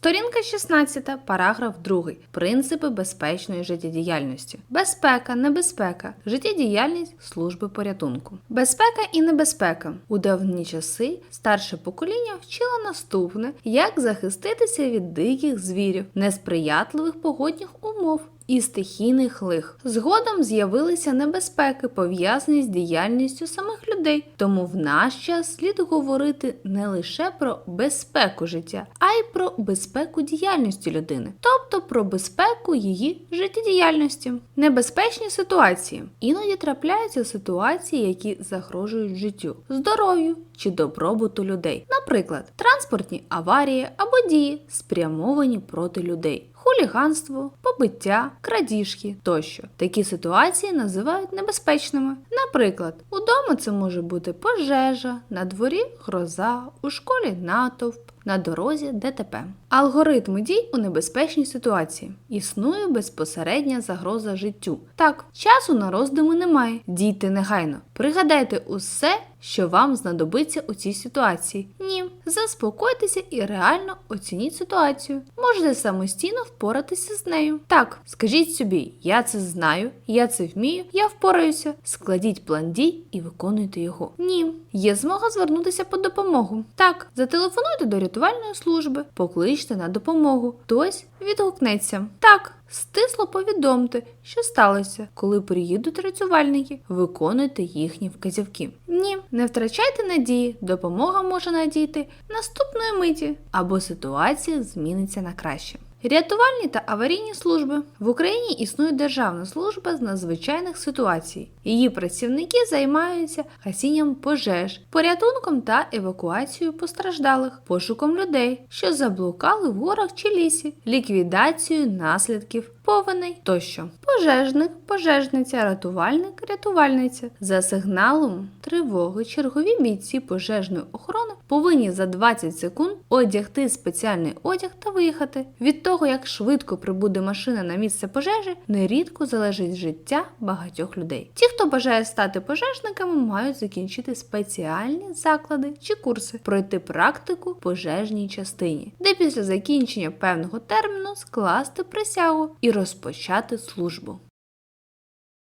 Сторінка 16, параграф 2. Принципи безпечної життєдіяльності. Безпека, небезпека, життєдіяльність служби порятунку. Безпека і небезпека. У давні часи старше покоління вчило наступне, як захиститися від диких звірів, несприятливих погодних умов. І стихійних лих. Згодом з'явилися небезпеки, пов'язані з діяльністю самих людей. Тому в наш час слід говорити не лише про безпеку життя, а й про безпеку діяльності людини, тобто про безпеку її життєдіяльності. Небезпечні ситуації іноді трапляються ситуації, які загрожують життю, здоров'ю чи добробуту людей. Наприклад, транспортні аварії або дії, спрямовані проти людей. Хуліганство, побиття, крадіжки тощо. Такі ситуації називають небезпечними. Наприклад, удома це може бути пожежа, на дворі гроза, у школі натовп, на дорозі ДТП. Алгоритми дій у небезпечній ситуації. Існує безпосередня загроза життю. Так, часу на роздуми немає. Дійте негайно. Пригадайте усе, що вам знадобиться у цій ситуації. Ні, заспокойтеся і реально оцініть ситуацію. Можете самостійно впоратися з нею. Так, скажіть собі, я це знаю, я це вмію, я впораюся. Складіть план дій і виконуйте його. Ні, є змога звернутися по допомогу. Так, зателефонуйте до рятувальної служби, покличте на допомогу. Хтось відгукнеться. Так. Стисло повідомте, що сталося, коли приїдуть рятувальники, виконуйте їхні вказівки. Ні, не втрачайте надії, допомога може надійти наступної миті, або ситуація зміниться на краще. Рятувальні та аварійні служби в Україні існує Державна служба з надзвичайних ситуацій. Її працівники займаються гасінням пожеж, порятунком та евакуацією постраждалих, пошуком людей, що заблукали в горах чи лісі, ліквідацією наслідків повеней тощо. Пожежник, пожежниця, рятувальник, рятувальниця. За сигналом тривоги чергові бійці пожежної охорони повинні за 20 секунд одягти спеціальний одяг та виїхати. Від того, як швидко прибуде машина на місце пожежі, нерідко залежить життя багатьох людей. Ті, хто бажає стати пожежниками, мають закінчити спеціальні заклади чи курси, пройти практику пожежній частині, де після закінчення певного терміну скласти присягу і розпочати службу.